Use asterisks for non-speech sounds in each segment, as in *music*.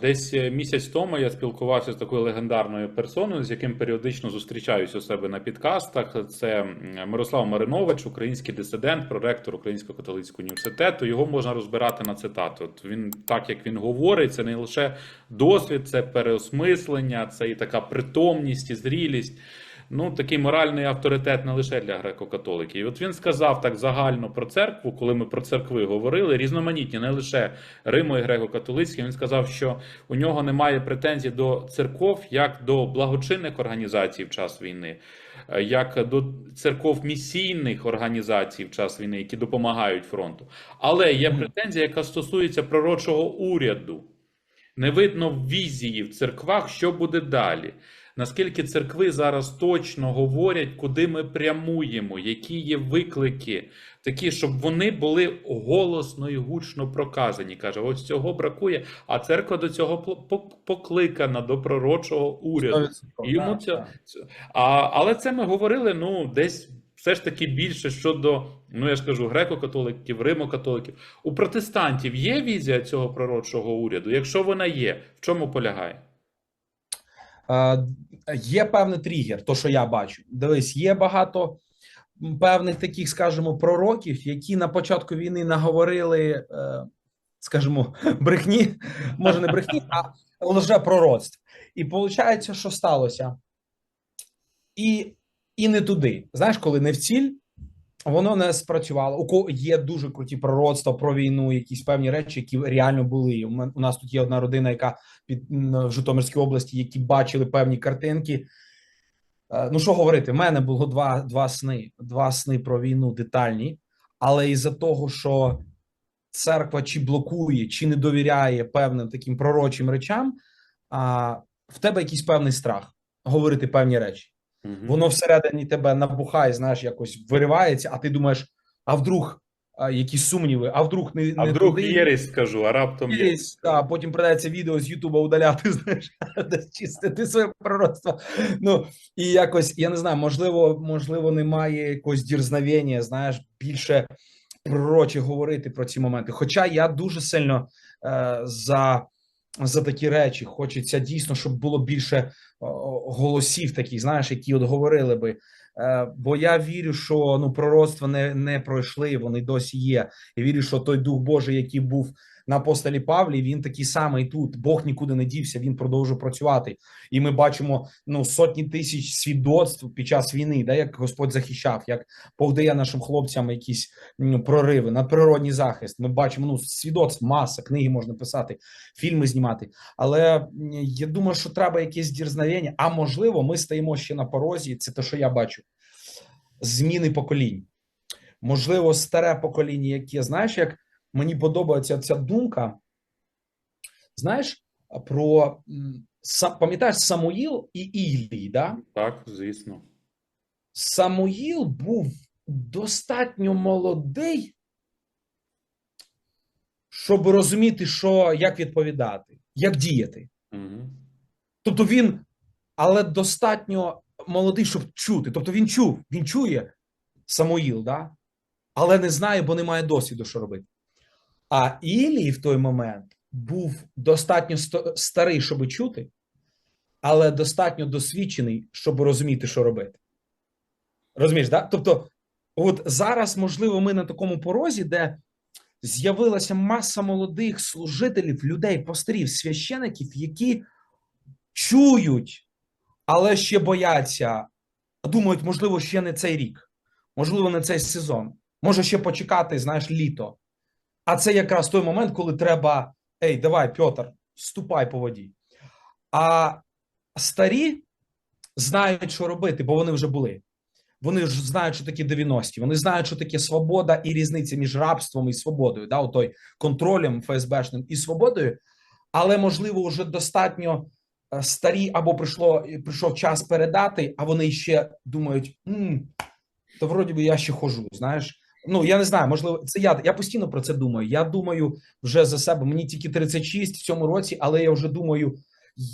Десь е, місяць тому я спілкувався з такою легендарною персоною, з яким періодично зустрічаюсь у себе на підкастах. Це Мирослав Маринович, український дисидент, проректор Українського католицького університету. Його можна розбирати на цитати. От він так як він говорить, це не лише досвід, це переосмислення, це і така притомність і зрілість. Ну, такий моральний авторитет не лише для греко-католиків. І от він сказав так загально про церкву, коли ми про церкви говорили, різноманітні, не лише Римо і греко-католицькі. Він сказав, що у нього немає претензій до церков як до благочинних організацій в час війни, е, як до церков місійних організацій в час війни, які допомагають фронту. Але є претензія, яка стосується пророчого уряду. Не видно візії в церквах, що буде далі. Наскільки церкви зараз точно говорять, куди ми прямуємо, які є виклики, такі, щоб вони були голосно і гучно проказані. Каже, ось цього бракує, а церква до цього покликана до пророчого уряду. Йому це- а, але це ми говорили ну, десь все ж таки більше щодо, ну я ж кажу, греко-католиків, римо-католиків. У протестантів є візія цього пророчого уряду? Якщо вона є, в чому полягає? Є певний тригер, то що я бачу. Дивись, є багато певних таких, скажімо, пророків, які на початку війни наговорили, е, скажімо, *laughs* брехні, може не брехні, а лжепророцтв. І виходить, що сталося? І, і не туди. Знаєш, коли не в ціль, воно не спрацювало. У кого є дуже круті пророцтва про війну, якісь певні речі, які реально були. У нас тут є одна родина, яка під в Житомирській області, які бачили певні картинки. Е, Ну що говорити, в мене було два, два сни, два сни про війну детальні, але із-за того, що церква чи блокує, чи не довіряє певним таким пророчим речам, а в тебе якийсь певний страх говорити певні речі. Мгм. Воно всередині тебе набухає, знаєш, якось виривається, а ти думаєш, а вдруг а, якісь сумніви, а вдруг не, А не вдруг туди. єресь скажу, а раптом є. Єресь, а потім придеться відео з Ютуба удаляти, *laughs* знаєш, десь чистити своє пророцтво. Ну і якось я не знаю, можливо, можливо, немає якогось дірзновення, знаєш, більше пророче говорити про ці моменти. Хоча я дуже сильно е, за, за такі речі. Хочеться дійсно, щоб було більше о, голосів, таких, знаєш, які от говорили би. Е, бо я вірю, що ну пророцтва не, не пройшли, вони досі є. Я вірю, що той дух Божий, який був на апостолі Павлі, він такий самий тут. Бог нікуди не дівся, він продовжує працювати. І ми бачимо ну сотні тисяч свідоцтв під час війни, да, як Господь захищав, як Бог дає нашим хлопцям якісь м, прориви на природній захист. Ми бачимо ну свідоцтв, маса, книги можна писати, фільми знімати. Але я думаю, що треба якесь дірзновення. А можливо, ми стоїмо ще на порозі. Це те, що я бачу. Зміни поколінь. Можливо, старе покоління, яке знаєш, як мені подобається ця думка. Знаєш, про пам'ятаєш Самуїл і Ілій, да? Так, звісно. Самуїл був достатньо молодий, щоб розуміти, що як відповідати, як діяти. Угу. Тобто він, але достатньо молодий, щоб чути. Тобто він чув, він чує Самуїл, да? але не знає, бо не має досвіду, що робити. А Ілій в той момент був достатньо старий, щоб чути, але достатньо досвідчений, щоб розуміти, що робити. Розумієш, да? Тобто, от зараз, можливо, ми на такому порозі, де з'явилася маса молодих служителів, людей, пастирів, священиків, які чують, але ще бояться, думають, можливо, ще не цей рік, можливо, не цей сезон, може ще почекати, знаєш, літо. А це якраз той момент, коли треба: ей, давай, Пьотр, ступай по воді. А старі знають, що робити, бо вони вже були. Вони ж знають, що таке 90-ті, вони знають, що таке свобода і різниця між рабством і свободою, да, отой контролем ФСБшним і свободою, але можливо вже достатньо е, старі або прийшло прийшов час передати, а вони ще думають: «М, то вроді би я ще хожу. Знаєш, ну я не знаю, можливо, це я. Я постійно про це думаю. Я думаю вже за себе. Мені тільки 36 в цьому році, але я вже думаю,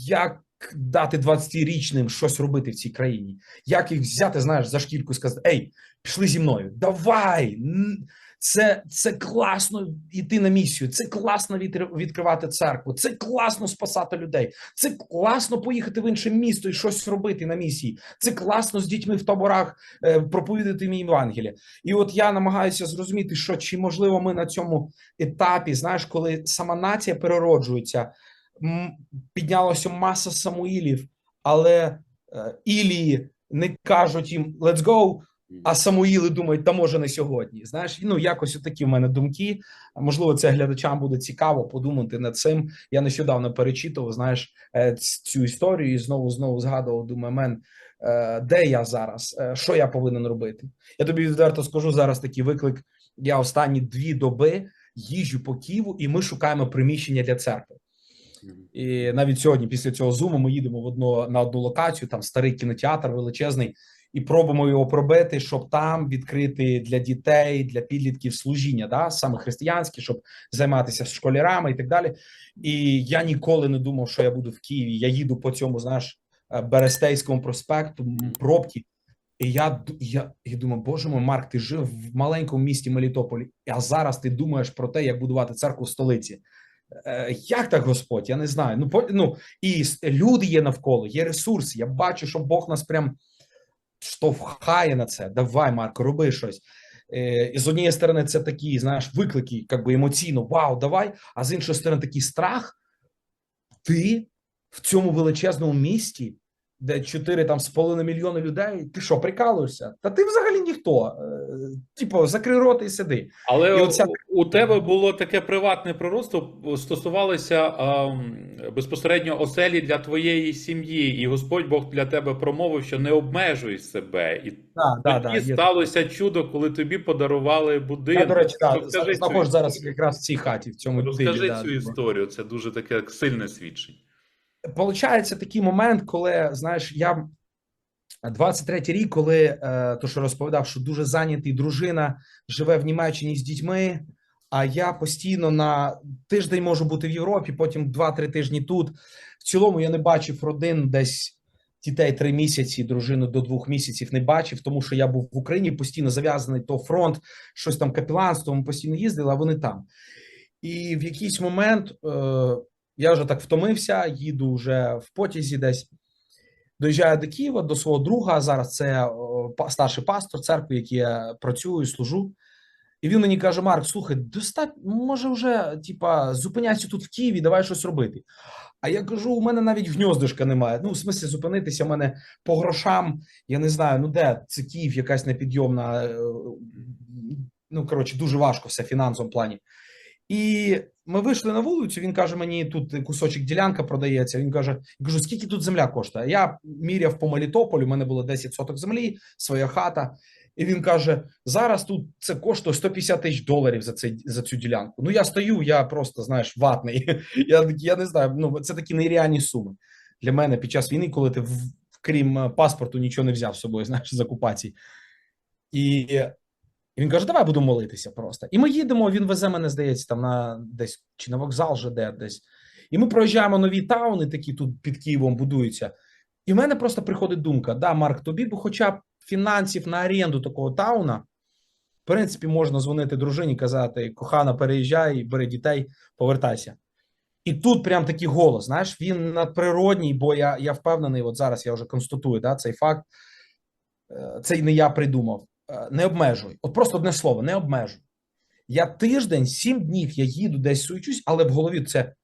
як дати 20-річним щось робити в цій країні, як їх взяти, знаєш, за шкільку і сказати: Ей, пішли зі мною, давай! Це, це класно йти на місію, це класно відкри- відкривати церкву, це класно спасати людей, це класно поїхати в інше місто і щось робити на місії. Це класно з дітьми в таборах е, проповідати мій Євангеліє. І от я намагаюся зрозуміти, що чи можливо ми на цьому етапі, знаєш, коли сама нація перероджується, піднялася маса Самуїлів, але е, Ілії не кажуть їм «let's go», а Самуїли думають, та може не сьогодні. Знаєш, ну якось такі в мене думки. Можливо, це глядачам буде цікаво подумати над цим. Я нещодавно перечитував, знаєш, е, цю історію і знову знову згадував. Думаю, мен, е, де я зараз? Е, Що я повинен робити? Я тобі відверто скажу зараз такий виклик. Я останні дві доби їжджу по Києву, і ми шукаємо приміщення для церкви. І навіть сьогодні, після цього зуму, ми їдемо в одну на одну локацію, там старий кінотеатр величезний, і пробуємо його пробити, щоб там відкрити для дітей, для підлітків служіння, да, саме християнське, щоб займатися школярами і так далі. І я ніколи не думав, що я буду в Києві. Я їду по цьому, знаєш, е, Берестейському проспекту, пробки. І я, я, я думаю, боже мой, Марк, ти жив в маленькому місті Мелітополі, а зараз ти думаєш про те, як будувати церкву в столиці. Е, Як так, Господь? Я не знаю. Ну, по, ну і люди є навколо, є ресурси. Я бачу, що Бог нас прям штовхає на це. Давай, Марко, роби щось. Е, І з однієї сторони, це такі, знаєш, виклики, як би емоційно, вау, давай. А з іншої сторони, такий страх. Ти в цьому величезному місті, де 4 там з половиною мільйони людей, ти що, прикалуєшся? Та ти взагалі ніхто. Е, Типу, закрий рота і сиди. Але І оця- у- тебе було таке приватне пророцтво, стосувалося ем, безпосередньо оселі для твоєї сім'ї, і Господь Бог для тебе промовив, що не обмежуй себе. І Да, да, да, тоді є сталося чудо, коли тобі подарували будинок. Я, до речі, Розкажи цю зараз якраз в цій хаті, в цьому Розкажи цю да. історію, це дуже таке сильне свідчення. Получається такий момент, коли знаєш, я 23-й рік, коли е, то, що розповідав, що дуже зайнятий дружина живе в Німеччині з дітьми. А я постійно на тиждень можу бути в Європі, потім 2-3 тижні тут. В цілому я не бачив родин десь дітей 3 місяці, дружину до 2 місяців не бачив, тому що я був в Україні постійно зав'язаний то фронт, щось там капіланство, ми постійно їздили, а вони там. І в якийсь момент е, я вже так втомився, їду вже в потязі десь. Доїжджаю до Києва до свого друга. Зараз це старший пастор церкви, який я працюю, служу. І він мені каже: Марк, слухай, достатньо, може, вже типа зупиняйся тут в Києві, давай щось робити. А я кажу: у мене навіть гніздишка немає. Ну, в смислі, зупинитися. У мене по грошам, я не знаю, ну де це Київ, якась непідйомна. е, Ну, коротше, дуже важко все фінансовому плані. І ми вийшли на вулицю. Він каже: мені тут кусочок ділянка продається. Він каже: я кажу, скільки тут земля коштує? Я міряв по Мелітополю, у мене було 10 соток землі, своя хата. І він каже: зараз тут це коштує 150 тисяч доларів за цей за цю ділянку. Ну я стою, я просто знаєш, ватний. *laughs* Я я не знаю. Ну це такі нереальні суми для мене під час війни, коли ти крім е, паспорту нічого не взяв з собою, знаєш, з окупації. І і він каже: Давай будемо молитися просто. І ми їдемо. Він везе мене, здається, там на десь чи на вокзал же де десь. І ми проїжджаємо нові тауни, такі тут під Києвом будуються. І в мене просто приходить думка: да, Марк, тобі б хоча б фінансів на оренду такого тауна. В принципі, можна дзвонити дружині, казати: кохана, переїжджай, бери дітей, повертайся. І тут прям такий голос. Знаєш, він надприродній, бо я, я впевнений, от зараз я вже констатую да, цей факт. Е, Це не я придумав. Е, Не обмежуй. От просто одне слово, не обмежуй. Я тиждень, сім днів я їду десь суючусь, але в голові це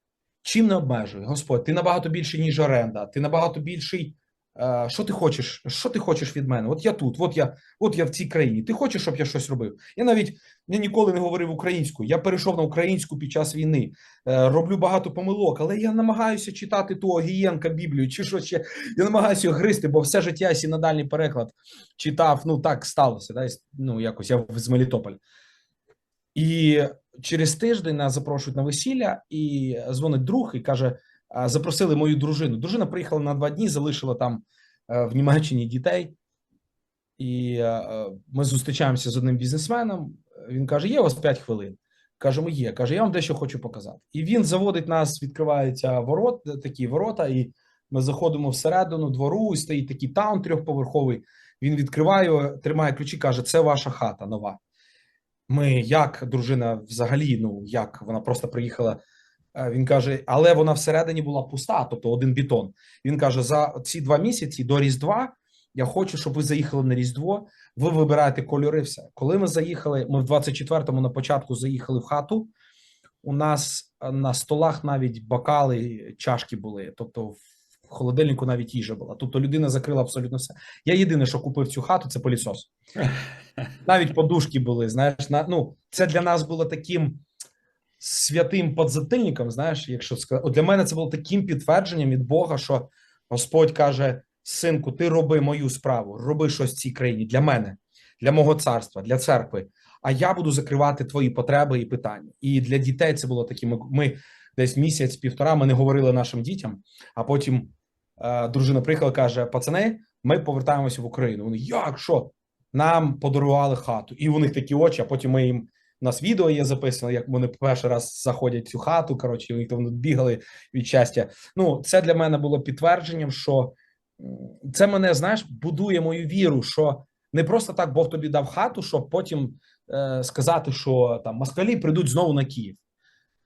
чим не обмежуй. Господь, ти набагато більший, ніж оренда, ти набагато більший. Е, Що ти хочеш? Що ти хочеш від мене? От я тут, от я, от я в цій країні. Ти хочеш, щоб я щось робив? Я навіть я ніколи не говорив українською. Я перейшов на українську під час війни. Е, Роблю багато помилок, але я намагаюся читати ту Огієнка Біблію чи що ще. Я намагаюся гристи, бо все життя я синодальний переклад читав. Ну так сталося. Да? Ну якось я з Мелітополя. І через тиждень нас запрошують на весілля, і дзвонить друг і каже: запросили мою дружину. Дружина приїхала на два дні, залишила там е, в Німеччині дітей. І е, е, ми зустрічаємося з одним бізнесменом. Він каже: Є у вас 5 хвилин. Кажемо, є. Каже, я вам дещо хочу показати. І він заводить нас, відкриваються ворот, такі ворота, і ми заходимо всередину двору, і стоїть такий таун трьохповерховий. Він відкриває, тримає ключі, каже: Це ваша хата нова. Ми як дружина взагалі, ну як вона просто приїхала. Е, Він каже, але вона всередині була пуста, тобто один бетон. Він каже: за ці два місяці до Різдва я хочу, щоб ви заїхали на Різдво. Ви вибираєте кольори. Все, коли ми заїхали, ми в 24-му на початку заїхали в хату. У нас е, на столах навіть бокали, чашки були. Тобто, в холодильнику навіть їжа була. Тобто людина закрила абсолютно все. Я єдине, що купив цю хату, це пилісос. *laughs* Навіть подушки були. Знаєш, на ну це для нас було таким святим подзатильником. Знаєш, якщо сказати, От для мене це було таким підтвердженням від Бога, що Господь каже: Синку, ти роби мою справу, роби щось в цій країні для мене, для мого царства, для церкви. А я буду закривати твої потреби і питання. І для дітей це було таке. Ми, ми десь місяць-півтора ми не говорили нашим дітям, а потім е, дружина приїхала, каже: Пацани, ми повертаємося в Україну. Вони як що? Нам подарували хату, і у них такі очі. А потім ми їм у нас відео є записано, як вони перший раз заходять в цю хату. Коротше, вони там бігали від щастя. Ну, це для мене було підтвердженням, що це мене знаєш, будує мою віру, що не просто так Бог тобі дав хату, щоб потім е, сказати, що там москалі прийдуть знову на Київ.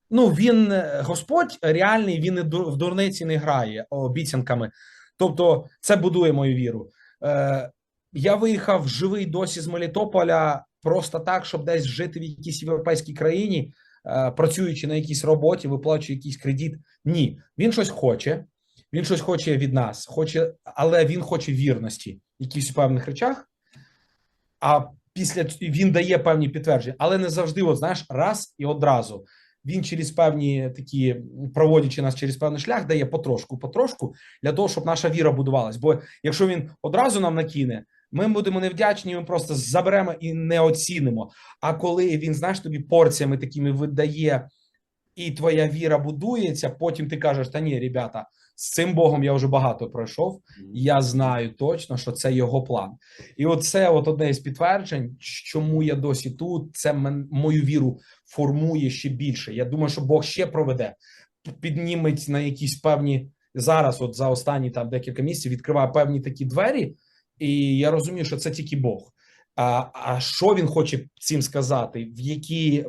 Ну він е, Господь реальний, він ду- в дурниці не грає обіцянками. Тобто, це будує мою віру. Е, я виїхав живий досі з Мелітополя просто так, щоб десь жити в якійсь європейській країні, е, працюючи на якійсь роботі, виплачуючи якийсь кредит. Ні, він щось хоче. Він щось хоче від нас, хоче, але він хоче вірності в якихось певних речах. А після він дає певні підтвердження, але не завжди, от знаєш, раз і одразу. Він через певні такі, проводячи нас через певний шлях, дає потрошку, потрошку для того, щоб наша віра будувалась. Бо якщо він одразу нам накине, ми будемо невдячні, ми просто заберемо і не оцінимо. А коли він, знаєш, тобі порціями такими видає, і твоя віра будується, потім ти кажеш: та ні, ребята, з цим Богом я вже багато пройшов. Я знаю точно, що це його план. І оце от одне із підтверджень, чому я досі тут. Це мою віру формує ще більше. Я думаю, що Бог ще проведе, підніметь на якісь певні зараз, от за останні там декілька місяців, відкриває певні такі двері, і я розумію, що це тільки Бог. А, а що він хоче цим сказати? В які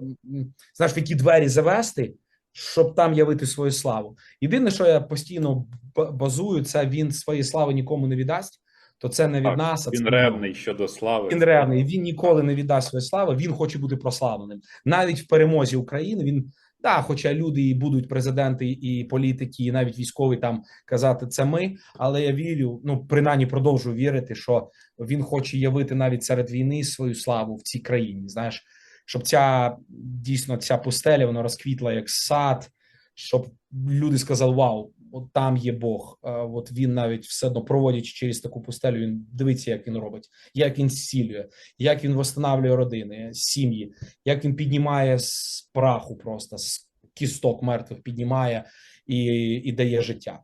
знаєш, в які двері завести, щоб там явити свою славу? Єдине, що я постійно базую, це він своєї слави нікому не віддасть. То це не від Так, нас, а Він від ревний щодо слави. він ревний, він ніколи не віддасть своєї слави. Він хоче бути прославленим. Навіть в перемозі України він да, хоча люди і будуть президенти, і політики, і навіть військові там казати це ми. Але я вірю, ну принаймні продовжую вірити, що він хоче явити навіть серед війни свою славу в цій країні. Знаєш, щоб ця дійсно ця пустеля вона розквітла як сад, щоб люди сказали: Вау, там є Бог. От він навіть все одно проводячи через таку пустелю. Він дивиться, як він робить, як він зцілює, як він восстанавлює родини, сім'ї, як він піднімає з праху, просто з кісток мертвих піднімає і, і дає життя.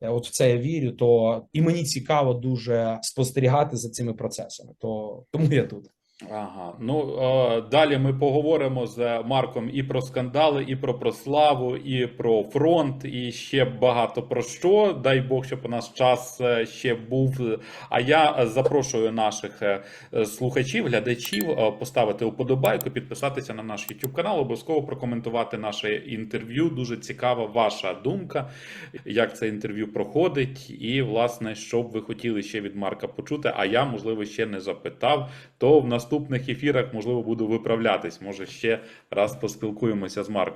От в це я вірю. То і мені цікаво дуже спостерігати за цими процесами. То тому я тут. Ага, ну далі ми поговоримо з Марком і про скандали, і про прославу, і про фронт, і ще багато про що. Дай Бог, щоб у нас час е, ще був. А я запрошую наших е, слухачів, глядачів е, поставити уподобайку, підписатися на наш YouTube канал, обов'язково прокоментувати наше інтерв'ю. Дуже цікава ваша думка, як це інтерв'ю проходить, і власне, що б ви хотіли ще від Марка почути. А я, можливо, ще не запитав то в наступних ефірах можливо буду виправлятись. Може ще раз поспілкуємося з Марком.